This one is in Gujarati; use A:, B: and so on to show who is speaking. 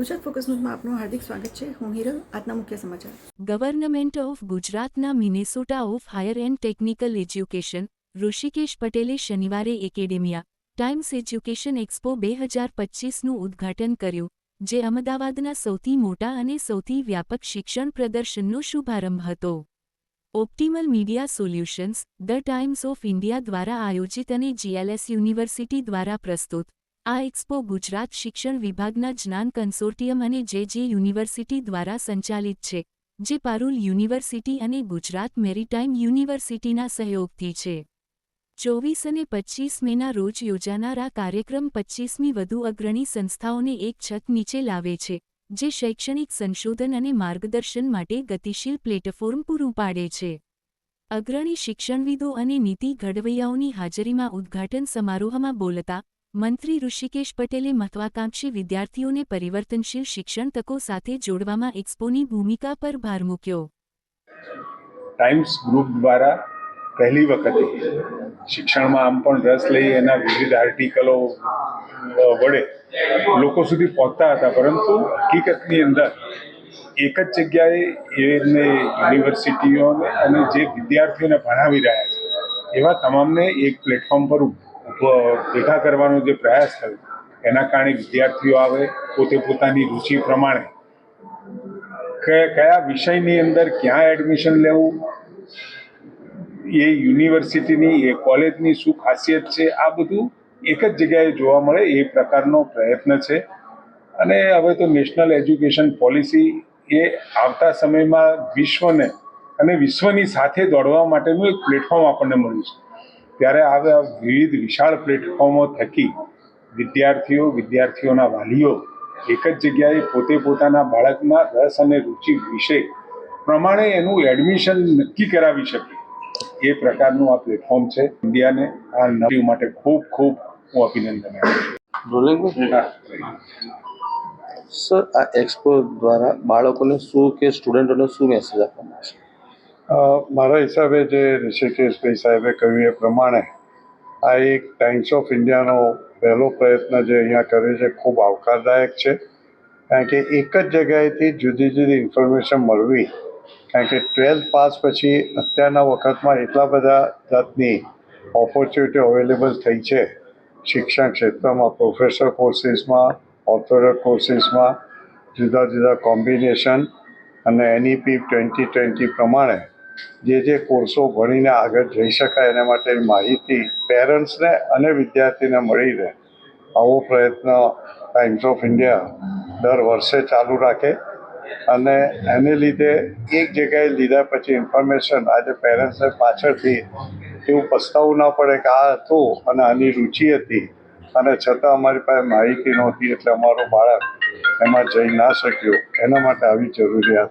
A: ગુજરાત ફોકસ ન્યૂઝમાં આપનું હાર્દિક સ્વાગત છે. હું હિરલ, આજના મુખ્ય સમાચાર.
B: ગવર્નમેન્ટ ઓફ ગુજરાતના minister of higher and technical education Rushikesh પટેલે શનિવારે એકેડેમિયા ટાઇમ્સ એજ્યુકેશન એક્સપો બે હજાર પચ્ચીસનું ઉદ્ઘાટન કર્યું, જે અમદાવાદના સૌથી મોટા અને સૌથી વ્યાપક શિક્ષણ પ્રદર્શનનો શુભારંભ હતો. Optimal media solutions the Times of India દ્વારા આયોજિત અને જીએલએસ યુનિવર્સિટી દ્વારા પ્રસ્તુત આ એક્સપો ગુજરાત શિક્ષણ વિભાગના જ્ઞાન કન્સોર્ટિયમ અને જે જે યુનિવર્સિટી દ્વારા સંચાલિત છે, જે પારુલ યુનિવર્સિટી અને ગુજરાત મેરીટાઈમ યુનિવર્સિટીના સહયોગથી છે. ચોવીસ અને પચ્ચીસ મેના રોજ યોજાનાર આ કાર્યક્રમ પચ્ચીસમી વધુ અગ્રણી સંસ્થાઓને એક છત નીચે લાવે છે, જે શૈક્ષણિક સંશોધન અને માર્ગદર્શન માટે ગતિશીલ પ્લેટફોર્મ પૂરું પાડે છે. અગ્રણી શિક્ષણવિદો અને નીતિ ઘડવૈયાઓની હાજરીમાં ઉદ્ઘાટન સમારોહમાં બોલતા મંત્રી ઋષિકેશ પટેલે મહત્વાકાંક્ષી વિદ્યાર્થીઓને પરિવર્તનશીલ શિક્ષણ તકો સાથે જોડવામાં એક્સપોની ભૂમિકા પર ભાર મૂક્યો.
C: ટાઈમ્સ ગ્રુપ દ્વારા પહેલી વખતે શિક્ષણમાં આમ પણ રસ લઈ એના વિવિધ આર્ટિકલો વડે લોકો સુધી પહોંચતા હતા. પરંતુ હકીકતની અંદર એક જ જગ્યાએ એને યુનિવર્સિટીઓને અને જે વિદ્યાર્થીઓને ભણાવી રહ્યા છે, એવા તમામને એક પ્લેટફોર્મ પર ભેગા કરવાનો જે પ્રયાસ થયો, એના કારણે વિદ્યાર્થીઓ આવે, પોતે પોતાની રુચિ પ્રમાણે. કે કયા વિષયની અંદર ક્યાં એડમિશન લેવું? એ યુનિવર્સિટીની એ કોલેજની શું ખાસિયત છે? આ બધું એક જ જગ્યાએ જોવા મળે, એ પ્રકારનો પ્રયત્ન છે. અને હવે તો નેશનલ એજ્યુકેશન પોલિસી એ આવતા સમયમાં વિશ્વને અને વિશ્વની સાથે દોડવા માટેનું એક પ્લેટફોર્મ આપણને મળ્યું છે. ત્યારે આવા વિવિધ વિશાળ પ્લેટફોર્મો થકી વિદ્યાર્થીઓ વિદ્યાર્થીઓના વાલીઓ એક જ જગ્યાએ પોતે પોતાના બાળકના રસ અને રુચિ વિશે પ્રમાણે એનું એડમિશન નક્કી કરાવી શકે. એ પ્રકારનું આ પ્લેટફોર્મ છે. ઇન્ડિયાને આ નવી માટે ખૂબ ખૂબ હું અભિનંદન આપું
D: સર આ એક્સપો દ્વારા બાળકોને શું કે સ્ટુડન્ટોને શું મેસેજ આપવામાં આવશે
E: મારા હિસાબે જે ઋષિકેશભાઈ સાહેબે કહ્યું એ પ્રમાણે આ એક ટાઈમ્સ ઓફ ઇન્ડિયાનો પહેલો પ્રયત્ન જે અહીંયા કર્યો છે, ખૂબ આવકારદાયક છે. કારણ કે એક જ જગ્યાએથી જુદી જુદી ઇન્ફોર્મેશન મળવી, કારણ કે ટ્વેલ્થ પાસ પછી અત્યારના વખતમાં એટલા બધા જાતની ઓપોર્ચ્યુનિટી અવેલેબલ થઈ છે શિક્ષણ ક્ષેત્રમાં, પ્રોફેસર કોર્સીસમાં ઓર્થોડોક્સ કોર્સીસમાં, જુદા જુદા કોમ્બિનેશન અને એનઈપી ટ્વેન્ટી ટ્વેન્ટી પ્રમાણે જે જે કોર્સો ભણીને આગળ જઈ શકાય એના માટેની માહિતી પેરેન્ટ્સને અને વિદ્યાર્થીને મળી રહે. આવો પ્રયત્ન ટાઈમ્સ ઓફ ઇન્ડિયા દર વર્ષે ચાલુ રાખે અને એને લીધે એક જગ્યાએ લીધા પછી ઇન્ફોર્મેશન આજે પેરેન્ટ્સને પાછળથી એવું પસ્તાવું ના પડે કે આ હતું અને આની રુચિ હતી. અને છતાં અમારી પાસે માહિતી નહોતી એટલે અમારો બાળક એમાં જઈ ના શક્યો. એના માટે આવી જરૂરિયાત